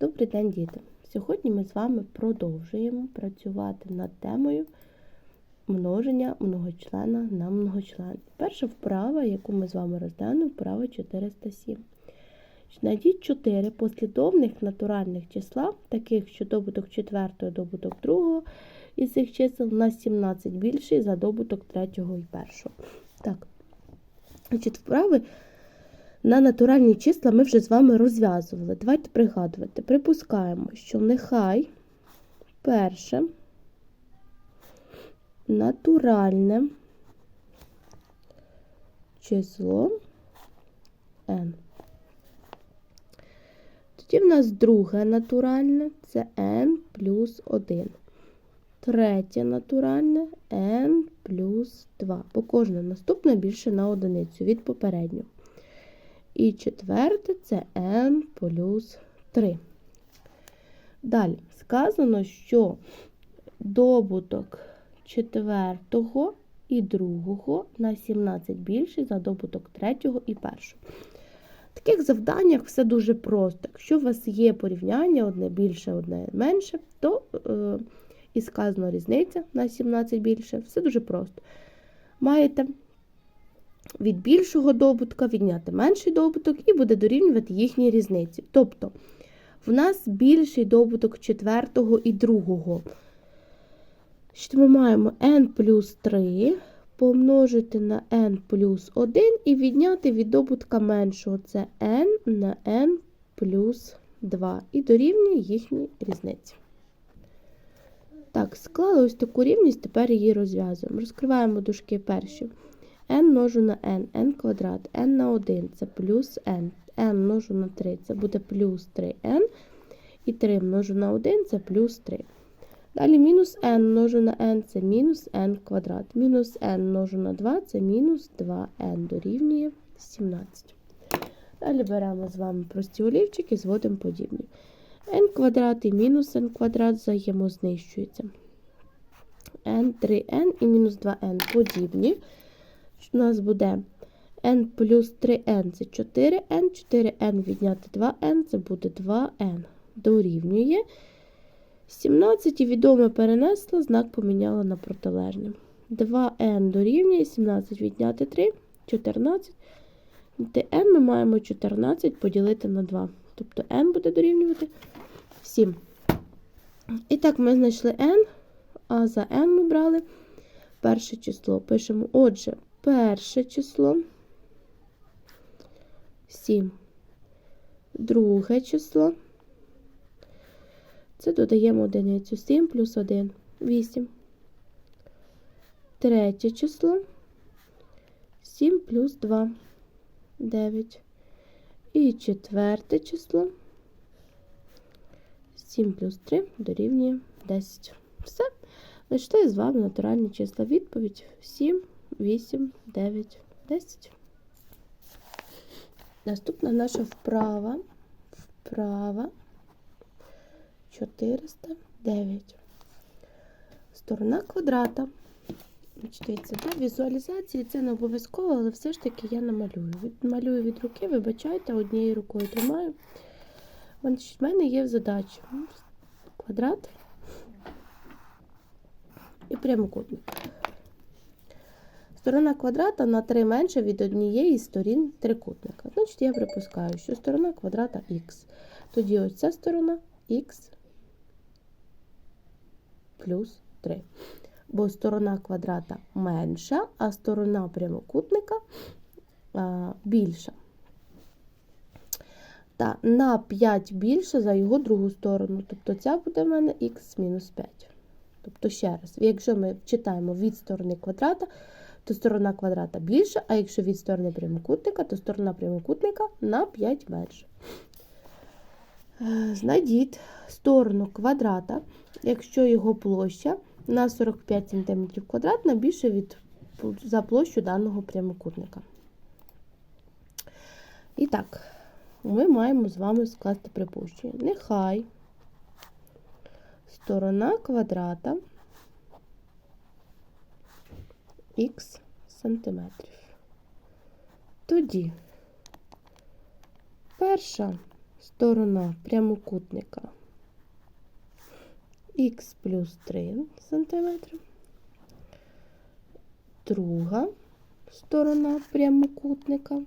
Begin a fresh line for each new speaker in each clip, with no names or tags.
Добрий день, діти! Сьогодні ми з вами продовжуємо працювати над темою множення многочлена на многочлен. Перша вправа, яку ми з вами розглянемо, вправа 407. Знайдіть 4 послідовних натуральних числа, таких, що добуток 4 добуток 2 із цих чисел на 17 більший за добуток 3 і 1. Так, значить, вправи на натуральні числа ми вже з вами розв'язували. Давайте пригадувати. Припускаємо, що нехай перше натуральне число n. Тоді в нас друге натуральне це n плюс 1. Третє натуральне n плюс 2. Бо кожне наступне більше на одиницю від попереднього. І четверте це n плюс 3. Далі сказано, що добуток четвертого і другого на 17 більший за добуток третього і першого. В таких завданнях все дуже просто. Якщо у вас є порівняння одне більше, одне менше, то е, і сказано різниця на 17 більше, все дуже просто. Маєте від більшого добутка відняти менший добуток і буде дорівнювати їхній різниці. Тобто, в нас більший добуток четвертого і другого. Що ми маємо n плюс 3 помножити на n плюс 1 і відняти від добутка меншого. Це n на n плюс 2 і дорівнює їхній різниці. Так, склали ось таку рівність, тепер її розв'язуємо. Розкриваємо дужки перші n множу на n, n квадрат, n на 1 це плюс n, n множу на 3 це буде плюс 3n, і 3 множу на 1 це плюс 3. Далі мінус n множу на n це мінус n квадрат. Мінус n множу на 2 це мінус 2n дорівнює 17. Далі беремо з вами прості олівчики, зводимо подібні. n квадрат і мінус n квадрат взаємознищуються. n 3n і мінус 2n подібні у нас буде n плюс 3n це 4n, 4n відняти 2n, це буде 2n. Дорівнює. 17 і відоме перенесла, знак поміняла на протилежне. 2n дорівнює 17 відняти 3, 14. n ми маємо 14 поділити на 2. Тобто n буде дорівнювати 7. І так, ми знайшли n, а за n ми брали перше число. Пишемо, отже, перше число 7. Друге число. Це додаємо одиницю. 7 плюс 1 8. Третє число 7 плюс 2 9. І четверте число 7 плюс 3 дорівнює 10. Все. Знайшли з вами натуральні числа. Відповідь 7. 8, 9, 10. Наступна наша вправа. Вправа 409. Сторона квадрата. Дивіться, для візуалізації це не обов'язково, але все ж таки я намалюю. Малюю від руки, вибачайте, однією рукою тримаю. В мене є задача квадрат і прямокутник. Сторона квадрата на 3 менше від однієї з сторін трикутника. Значить, я припускаю, що сторона квадрата х. Тоді ось ця сторона х плюс 3. Бо сторона квадрата менша, а сторона прямокутника а, більша. Та на 5 більше за його другу сторону. Тобто ця буде в мене х мінус 5. Тобто, ще раз, якщо ми читаємо від сторони квадрата, то сторона квадрата більша, а якщо від сторони прямокутника, то сторона прямокутника на 5 менше. Е, знайдіть сторону квадрата, якщо його площа на 45 см квадратна більше від, за площу даного прямокутника. І так, ми маємо з вами скласти припущення. Нехай сторона квадрата х сантиметрів. Тоді перша сторона прямокутника х плюс 3 см. Друга сторона прямокутника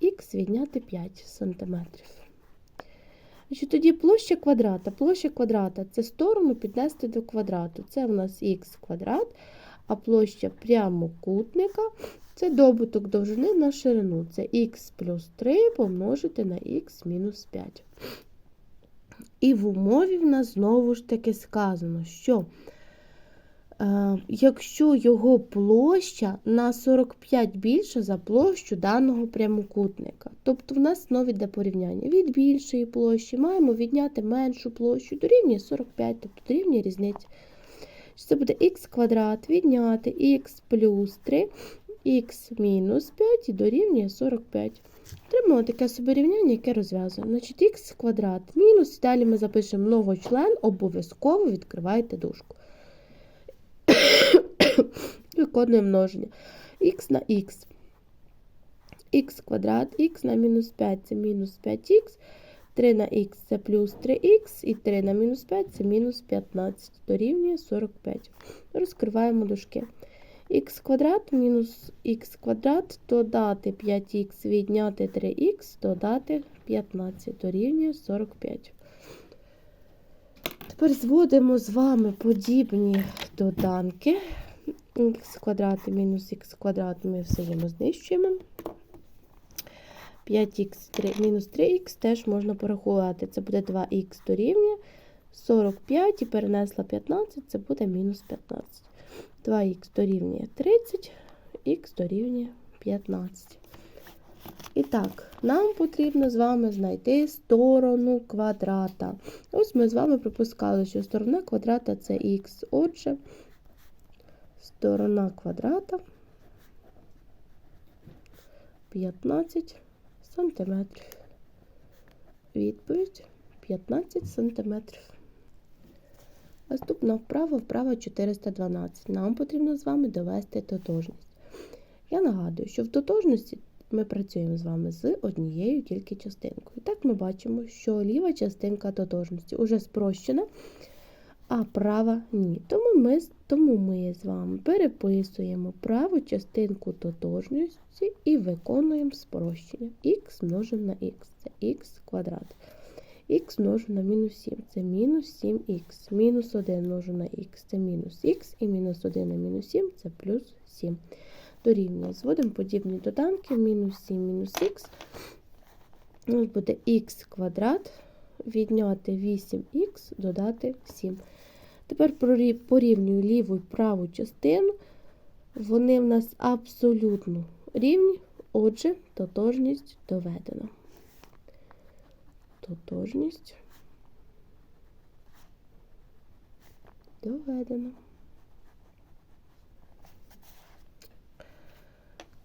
х відняти 5 см. Значить, тоді площа квадрата. Площа квадрата це сторону піднести до квадрату. Це у нас х квадрат, а площа прямокутника це добуток довжини на ширину. Це х плюс 3 помножити на х мінус 5. І в умові в нас знову ж таки сказано, що якщо його площа на 45 більша за площу даного прямокутника. Тобто в нас знову йде порівняння. Від більшої площі маємо відняти меншу площу, дорівнює 45, тобто дорівнює різниці. Це буде х квадрат відняти х плюс 3, х мінус 5 і дорівнює 45. Отримали таке собі рівняння, яке розв'язуємо. Значить, х квадрат мінус, далі ми запишемо многочлен, обов'язково відкривайте дужку. Виконуємо множення. х на х. х квадрат, х на мінус 5 це мінус 5х, 3 на х це плюс 3х, і 3 на мінус 5 це мінус 15, дорівнює 45. Розкриваємо дужки х квадрат мінус х квадрат додати 5х відняти 3х, додати 15 дорівнює 45. Тепер зводимо з вами подібні доданки. Х квадрат і мінус х квадрат ми взаємо знищуємо. 5х мінус 3х теж можна порахувати. Це буде 2х дорівнює 45 і перенесла 15, це буде мінус 15. 2х дорівнює 30, х дорівнює 15. І так, нам потрібно з вами знайти сторону квадрата. Ось ми з вами пропускали, що сторона квадрата це х. Отже, сторона квадрата 15 сантиметрів. Відповідь 15 сантиметрів. Наступна вправа, вправа 412. Нам потрібно з вами довести тотожність. Я нагадую, що в тотожності ми працюємо з вами з однією тільки частинкою. Так ми бачимо, що ліва частинка тотожності вже спрощена, а права ні. Тому ми, тому ми з вами переписуємо праву частинку тотожності і виконуємо спрощення. х множимо на х, це х квадрат х множу на мінус 7, це мінус 7х. Мінус 1 множу на х, це мінус х, і мінус 1 на мінус 7 це плюс 7. Дорівнює. Зводимо подібні доданки, мінус 7 мінус х. Буде х квадрат, відняти 8х, додати 7. Тепер порівнюю ліву і праву частину. Вони в нас абсолютно рівні, отже, тотожність доведена тотожність доведено.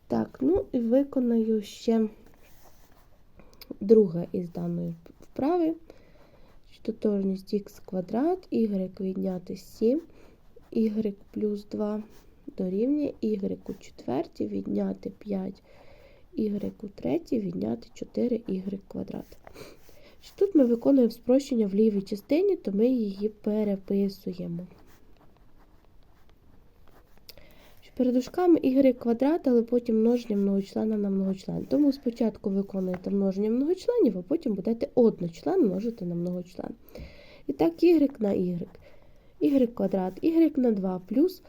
Так, ну і виконаю ще друге із даної вправи. Тотожність х квадрат, y відняти 7, y плюс 2 дорівнює y у четвертій відняти 5, y у третій відняти 4y квадрат. Тут ми виконуємо спрощення в лівій частині, то ми її переписуємо. Перед дужками y квадрат, але потім множення многочлена на многочлен. Тому спочатку виконуєте множення многочленів, а потім будете одночлен множити на многочлен. І так, y на y. y квадрат, y на 2 плюс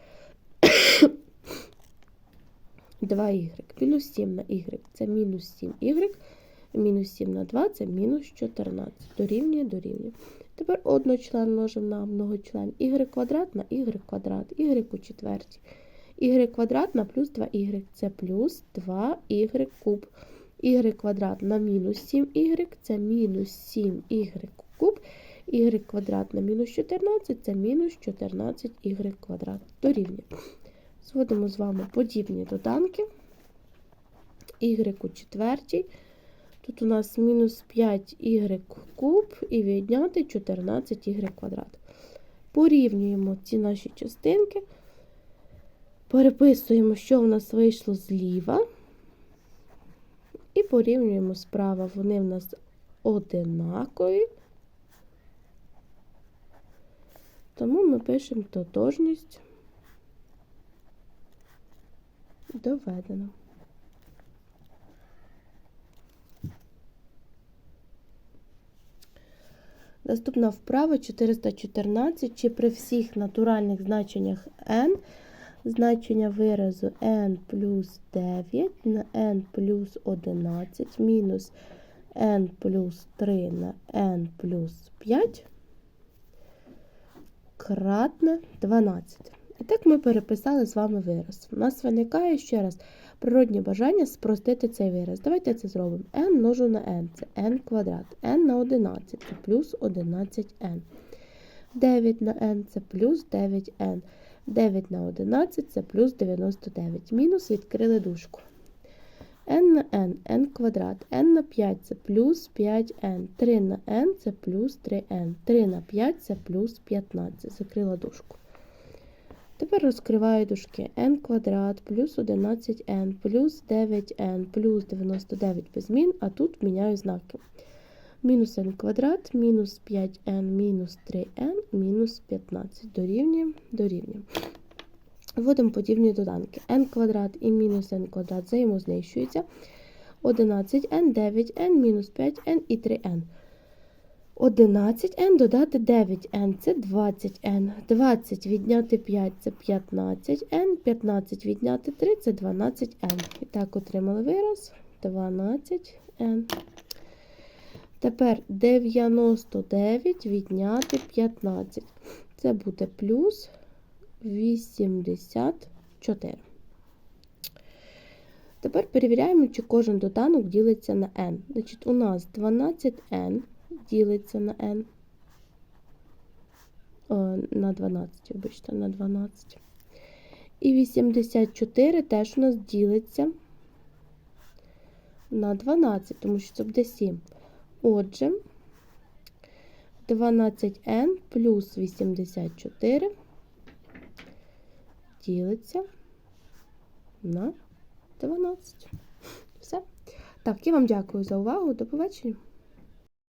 2y, плюс 7 на y, це мінус 7y. Мінус 7 на 2 це мінус 14. Дорівнює, дорівнює. Тепер одночлен множимо на многочлен. y квадрат на y квадрат, y у четвертій. Y квадрат на плюс 2y. Це плюс 2y куб. y квадрат на мінус 7y, це мінус 7y куб. y квадрат на мінус 14 це мінус 14y квадрат. Дорівнює. Зводимо з вами подібні доданки. y у четвертій. Тут у нас мінус 5y куб і відняти 14y квадрат. Порівнюємо ці наші частинки. Переписуємо, що в нас вийшло зліва. І порівнюємо справа. Вони в нас одинакові. Тому ми пишемо тотожність доведено. Наступна вправа 414. Чи при всіх натуральних значеннях n значення виразу n плюс 9 на n плюс 11 мінус n плюс 3 на n плюс 5 кратне 12. І так ми переписали з вами вираз. У нас виникає ще раз природнє бажання спростити цей вираз. Давайте це зробимо. n множу на n, це n квадрат. n на 11 це плюс 11n. 9 на n це плюс 9n. 9 на 11 це плюс 99. Мінус відкрили дужку. n на n, n квадрат. n на 5 це плюс 5n. 3 на n це плюс 3n. 3 на 5 це плюс 15. Закрила дужку. Тепер розкриваю дужки n квадрат плюс 11n плюс 9n плюс 99 без змін, а тут міняю знаки. Мінус n квадрат, мінус 5n, мінус 3n, мінус 15. Дорівнюємо, дорівнюємо. Вводимо подібні доданки. n квадрат і мінус n квадрат взаємознищуються. 11n, 9n, мінус 5n і 3n. 11n додати 9n це 20n. 20 відняти 5 це 15n. 15 відняти 3 це 12n. І так отримали вираз 12n. Тепер 99 відняти 15. Це буде плюс 84. Тепер перевіряємо, чи кожен доданок ділиться на n. Значить, у нас 12n ділиться на n. О, на 12, вибачте, на 12. І 84 теж у нас ділиться на 12, тому що це буде 7. Отже, 12n плюс 84 ділиться на 12. Все. Так, я вам дякую за увагу. До побачення.